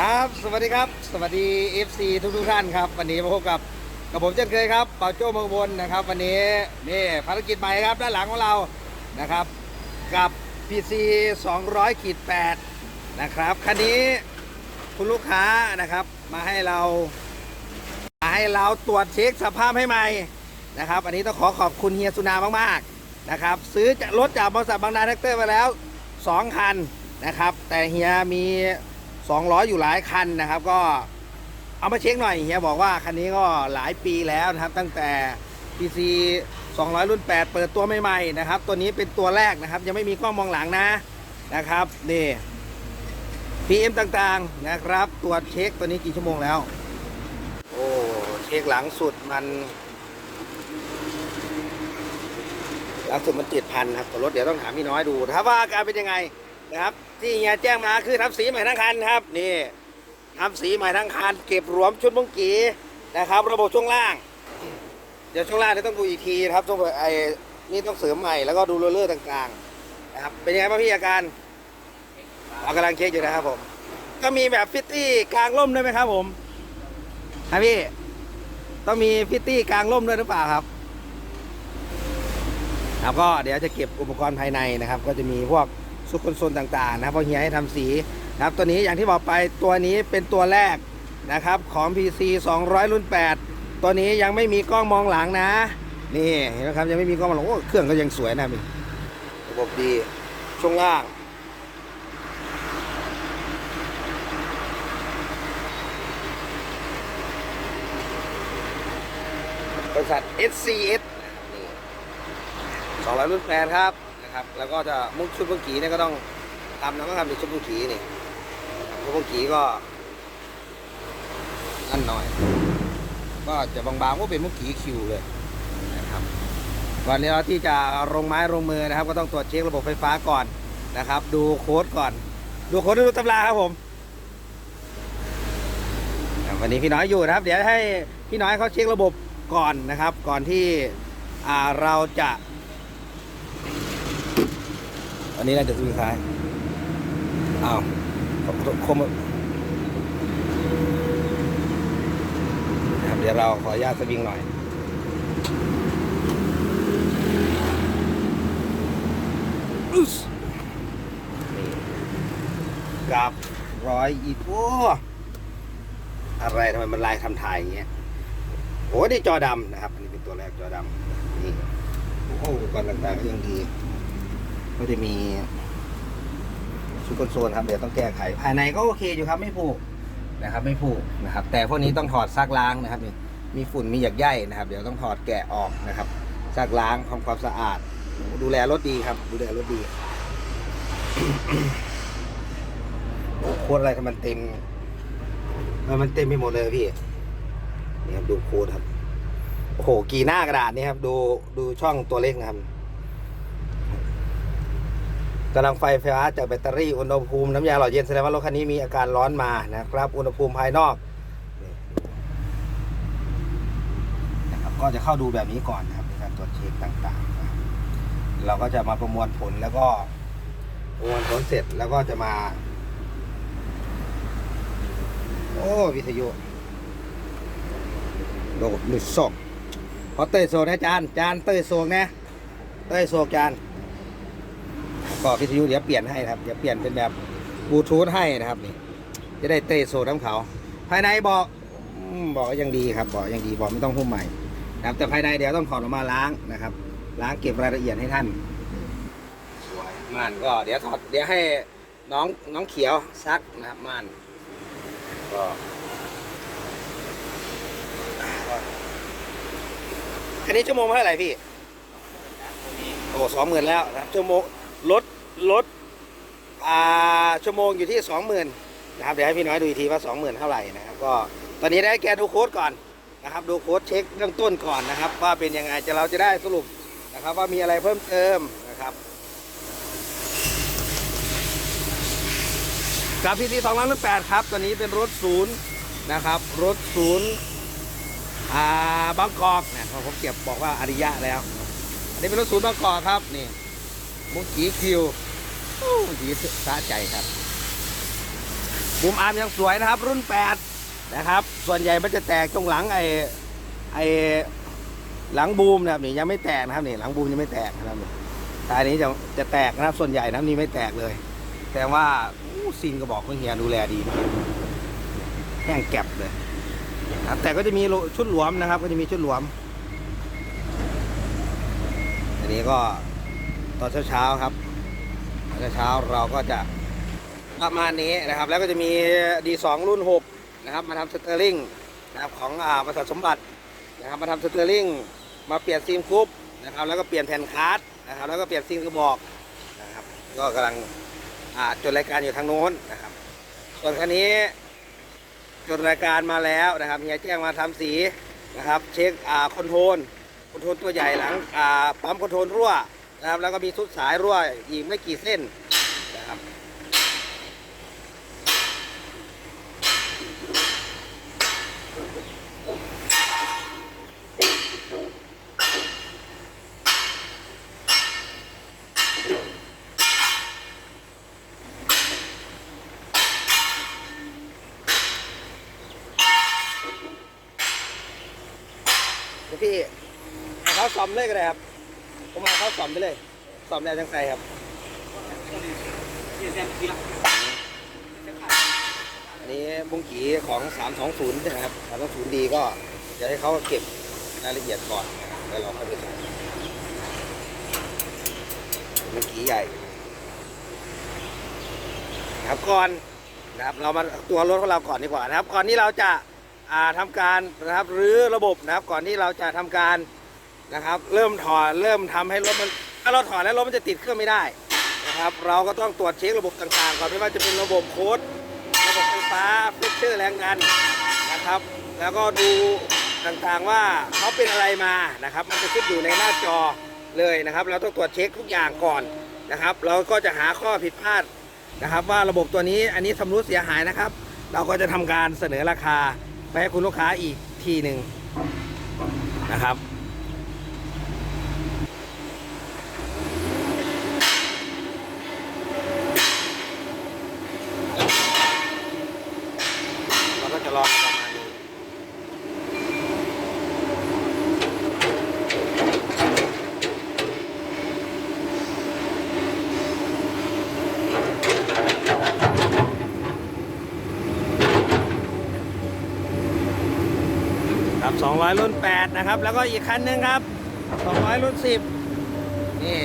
ครับ สวัสดีครับ สวัสดี FC ทุกทุกท่านครับ วันนี้มาพบกับกับผมเช่นเคยครับเป่าโจ้เมืองบนนะครับ วันนี้นี่ภารกิจใหม่ครับด้านหลังของเรานะครับ กับ PC 200ขีด8นะครับคันนี้คุณลูกค้านะครับมาให้เรา มาให้เราตรวจเช็คสภาพให้ใหม่นะครับ อันนี้ต้องขอขอบคุณเฮียสุนามากๆนะครับซื้อรถจากบริษัทบางนาแท็กเตอร์มาแล้ว 2 คันนะครับ แต่เฮียมี 200อยู่หลายคันนะครับ ก็เอามาเช็คหน่อยเฮียบอกว่าคันนี้ก็หลายปีแล้วนะครับ ตั้งแต่ PC 200 รุ่น 8 เปิดตัวใหม่ๆนะครับ ตัวนี้เป็นตัวแรกนะครับ ยังไม่มีกล้องมองหลังนะนะครับนี่ PM ต่างๆนะครับ ตรวจเช็คตัวนี้กี่ชั่วโมงแล้ว โอ้เช็คหลังสุดมัน หลังสุดมันเจ็ดพันครับตัวรถเดี๋ยวต้องถามพี่น้อยดูนะครับว่าอาการเป็นยังไง นะครับ ที่เฮียแจ้งมาคือทำสีใหม่ทั้งคันครับนี่ทำสีใหม่ทั้งคันเก็บรวมชุดมุ้งกีนะครับ ระบบช่วงล่าง เดี๋ยวช่วงล่างนี่ต้องดูอีกทีนะครับต้องไอ้นี่ต้องเสริมใหม่แล้วก็ดูโรลเลอร์ต่างๆนะครับเป็นยังไงบ้างพี่อาการเรากำลังเช็คอยู่นะครับผม ก็มีแบบฟิตตี้กลางร่มด้วยไหมครับผมครับพี่ต้องมีฟิตตี้กลางร่มด้วยหรือเปล่าครับครับก็เดี๋ยวจะเก็บอุปกรณ์ภายในนะครับ ก็จะมีพวก ซุกคอนโซลต่างๆนะเพราะเฮียให้ทำสีนะครับตัวนี้อย่างที่บอกไปตัวนี้เป็นตัวแรกนะครับของ PC 200 รุ่น 8 ตัวนี้ยังไม่มีกล้องมองหลังนะนี่เห็นไหมครับยังไม่มีกล้องมองหลังโอ้เครื่องก็ยังสวยนะพี่ระบบดีช่วงล่างบริษัท SCS นี่สองร้อยรุ่นแปดครับ นะครับ แล้วก็จะมุกชุดมุกกีเนี่ยก็ต้องทำนะก็ทำเป็นชุดมุกกีนี่ชุดมุกกีก็นั่นหน่อย ก็จะบางๆก็เป็นมุกกีคิวเลยนะครับวันนี้เราที่จะลงไม้ลงมือนะครับ ก็ต้องตรวจเช็คระบบไฟฟ้าก่อนนะครับ ดูโค้ดก่อน ดูโค้ดดูตำราครับผมวันนี้พี่น้อยอยู่นะครับ เดี๋ยวให้พี่น้อยเขาเช็คระบบก่อนนะครับ ก่อนที่เราจะ นนี้น่าจะสุดท้ายอ้าวคมครับเดี๋ยวเราขออนุญาตสวิงหน่อยอึ๊สนี่กับร้อยอีกโอ้อะไรทำไมมันลายทำถ่ายอย่างเงี้ยโอ้นี่จอดำนะครับ อันนี้เป็นตัวแรกจอดำนี่โอ้อุปกรณ์ต่างๆก็ยังดี ก็จะมีชุดคอนโซลครับเดี๋ยวต้องแก้ไขภายในก็โอเคอยู่ครับไม่ผุนะครับ ไม่ผุนะครับ แต่พวกนี้ต้องถอดซักล้างนะครับนี่มีฝุ่นมีหยักใยนะครับ เดี๋ยวต้องถอดแกะออกนะครับซักล้างทำความสะอาด ดูแลรถดีครับ ดูแลรถดีโอ้โคตรอะไรทำไมมันเต็มมันเต็มไปหมดเลยพี่นี่ครับดูโค้ดครับโอ้โหกี่หน้ากระดาษนี่ครับ ดูดูช่องตัวเล็กนะครับ กำลังไฟฟ้าจากแบตเตอรี่อุณหภูมิน้ำยาหล่อเย็นแสดงว่ารถคันนี้มีอาการร้อนมานะครับ อุณหภูมิภายนอกนะครับก็จะเข้าดูแบบนี้ก่อนนะครับในการตรวจเช็คต่างๆ เราก็จะมาประมวลผลแล้วก็ประมวลผลเสร็จแล้วก็จะมา โอ้วิทยุโดดหนึ่งสองขอเตยโซนะจานจานเตยโซกนะเตยโซกจาน ก็วิทยุเดี๋ยวเปลี่ยนให้ครับเดี๋ยวเปลี่ยนเป็นแบบบลูทูธให้นะครับนี่จะได้เตยโซน้ำเขาภายในบอกอืมบอกยังดีครับบอกยังดีบอกไม่ต้องหุ้มใหม่นะครับแต่ภายในเดี๋ยวต้องถอดออกมาล้างนะครับ ล้างเก็บรายละเอียดให้ท่านสวยม่านก็เดี๋ยวถอดเดี๋ยวให้น้องน้องเขียวซักนะครับม่านก็คันนี้ชั่วโมงเท่าไหร่พี่โอ้สองหมื่นแล้วนะครับชั่วโมงลด ลดอ่าชั่วโมงอยู่ที่สองหมื่นนะครับเดี๋ยวให้พี่น้อยดูอีกทีว่าสองหมื่นเท่าไหร่นะครับก็ตอนนี้ได้แกดูโค้ดก่อนนะครับ ดูโค้ดเช็คเบื้องต้นก่อนนะครับ ว่าเป็นยังไงจะเราจะได้สรุปนะครับว่ามีอะไรเพิ่มเติมนะครับกับพีทีสองล้านแปดครับตอนนี้เป็นรถศูนย์นะครับ รถศูนย์อ่าบางกอกเนี่ยพอผมเก็บบอกว่าอาริยะแล้ว อันนี้เป็นรถศูนย์บางกอกครับนี่มุกกี้คิว ดีสะใจครับบูมอาร์มยังสวยนะครับ รุ่น 8 นะครับ ส่วนใหญ่มันจะแตกตรงหลังไอ้ไอ้หลังบูมนะครับนี่ยังไม่แตกนะครับนี่หลังบูมยังไม่แตกนะครับนี่ตายนี้จะจะแตกนะครับส่วนใหญ่นะครับนี่ไม่แตกเลย แต่ว่าซีนกระบอกของเฮียดูแลดีมากแห้งแก็บเลยครับแต่ก็จะมีชุดหลวมนะครับ ก็จะมีชุดหลวมอันนี้ก็ตอนเช้าๆครับ เช้าเราก็จะประมาณนี้นะครับ แล้วก็จะมี D2 รุ่น 6 นะครับ มาทำสเตอร์ลิงนะครับของอ่าบริษัทสมบัตินะครับ มาทำสเตอร์ลิงมาเปลี่ยนซีมกรุ๊ปนะครับแล้วก็เปลี่ยนแผ่นคาร์ดนะครับ แล้วก็เปลี่ยนซีมกระบอกนะครับ ก็กำลังอ่าจดรายการอยู่ทางโน้นนะครับ ส่วนคันนี้จดรายการมาแล้วนะครับเฮียแจ้งมาทำสีนะครับ เช็คอ่าคอนโทรลคอนโทรลตัวใหญ่หลังอ่าปั๊มคอนโทรลรั่ว นะครับ แล้วก็มีทุกสายรั่วอีกไม่กี่เส้นนะครับพี่ให้เขาซ่อมเลยก็ได้ครับ ผมมาเข้าซ่อมไปเลยซ่อมแล้วจังไงครับอันนี้บุ้งกีของ 320นะครับ320ดีก็จะให้เขาเก็บรายละเอียดก่อนนะครับแล้วเราค่อยไปใส่บุ้งกีใหญ่ครับก่อนนะครับเรามาตัวรถของเราก่อนดีกว่านะครับ ก่อนที่เราจะาทำการนะครับรื้อระบบนะครับ ก่อนที่เราจะทำการ นะครับ เริ่มถอดเริ่มทำให้รถมันถ้าเราถอดแล้วรถมันจะติดเครื่องไม่ได้นะครับ เราก็ต้องตรวจเช็คระบบต่างๆก่อนไม่ว่าจะเป็นระบบโค้ดระบบไฟฟ้าเฟกเชอร์แรงดันนะครับ แล้วก็ดูต่างๆว่าเขาเป็นอะไรมานะครับ มันจะขึ้นอยู่ในหน้าจอเลยนะครับ เราต้องตรวจเช็คทุกอย่างก่อนนะครับ เราก็จะหาข้อผิดพลาดนะครับ ว่าระบบตัวนี้อันนี้ชำรุดเสียหายนะครับ เราก็จะทำการเสนอราคาไปให้คุณลูกค้าอีกทีหนึ่งนะครับ เราก็จะลองประมาณนี้ ครับ 200 รุ่น 8 นะครับ แล้วก็อีกคันหนึ่งครับ 200 รุ่น 10 นี่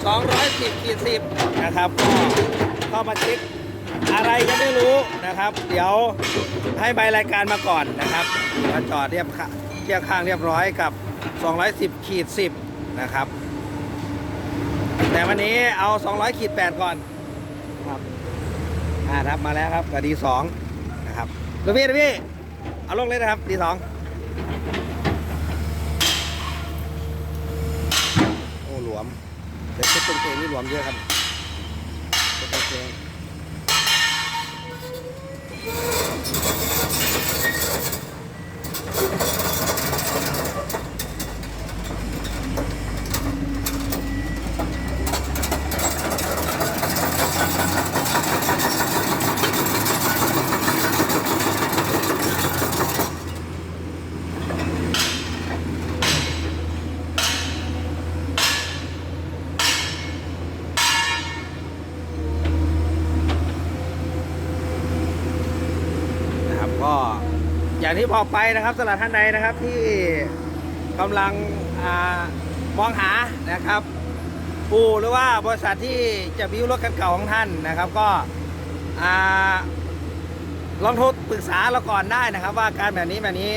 210ขีด10 นะครับ ก็เข้ามาเช็คอะไรก็ไม่รู้นะครับ เดี๋ยวให้ใบรายการมาก่อนนะครับมาจอดเรียบค่ะเทียบข้างเรียบร้อยกับ 210ขีด10 นะครับ แต่วันนี้เอา 200ขีด8 ก่อนครับอ่าครับมาแล้วครับกับดี2นะครับดูกพี่ดูกพี่เอาลงเลยนะครับดีสองโอ้ หลวมแต่ชุดตรงเกงนี่หลวมเยอะครับชุดตรงเกงนะครับก็ อย่างที่บอกไปนะครับสำหรับท่านใดนะครับที่กำลังอมองหานะครับปูหรือว่าบริษัทที่จะบิวรถคันเก่าของท่านนะครับ ก็อลองโทรปรึกษาเราก่อนได้นะครับ ว่าการแบบนี้แบบนี้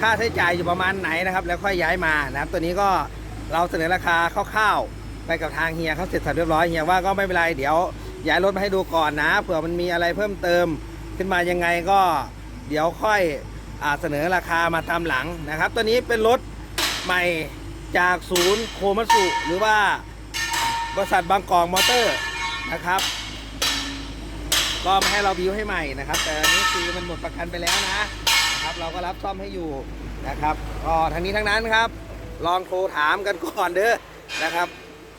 ค่าใช้จ่ายอยู่ประมาณไหนนะครับ แล้วค่อยย้ายมานะครับ ตัวนี้ก็เราเสนอราคาคร่าวๆไปกับทางเฮียเขาเสร็จสับเรียบร้อยเฮียว่าก็ไม่เป็นไรเดี๋ยวย้ายรถมาให้ดูก่อนนะเผื่อมันมีอะไรเพิ่มเติมขึ้นมายังไงก็เดี๋ยวค่อย เสนอราคามาตามหลังนะครับ ตัวนี้เป็นรถใหม่จากศูนย์โคมัสุหรือว่าบริษัทบางกอกมอเตอร์นะครับ ก็มาให้เราบิวให้ใหม่นะครับ แต่อันนี้คือมันหมดประกันไปแล้วนะครับ เราก็รับซ่อมให้อยู่นะครับก็ทั้งนี้ทั้งนั้นครับ ลองโทรถามกันก่อนเด้อนะครับ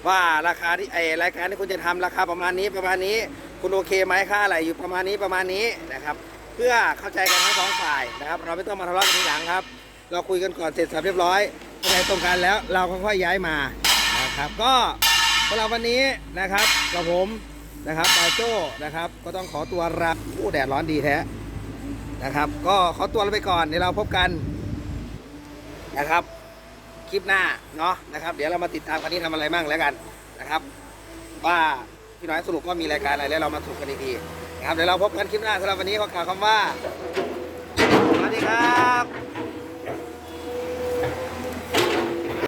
ว่าราคาที่ไอรายการที่คุณจะทำราคาประมาณนี้ประมาณนี้คคุณโอเคไหมค่าอะไรอยู่ประมาณนี้ประมาณนี้นะครับ เพื่อเข้าใจกันทั้งสองฝ่ายนะครับ เราไม่ต้องมาทะเลาะกันทีหลังครับ เราคุยกันก่อนเสร็จสับเรียบร้อยเข้าใจตรงกันแล้วเราค่อยๆย้ายมานะครับ ก็สำหรับวันนี้นะครับกับผมนะครับปาโจ้นะครับ ก็ต้องขอตัวลาผู้แดดร้อนดีแท้นะครับ ก็ขอตัวลาไปก่อนเดี๋ยวเราพบกันนะครับ คลิปหน้าเนาะนะครับ เดี๋ยวเรามาติดตามกันนี้ทำอะไรบ้างแล้วกันนะครับ ว่าพี่น้อยสรุปว่ามีรายการอะไรแล้วเรามาถกกันอีกที ครับเดี๋ยวเราพบกันคลิปหน้าสำหรับวันนี้ขอกล่าวคำว่าสวัสดีครับ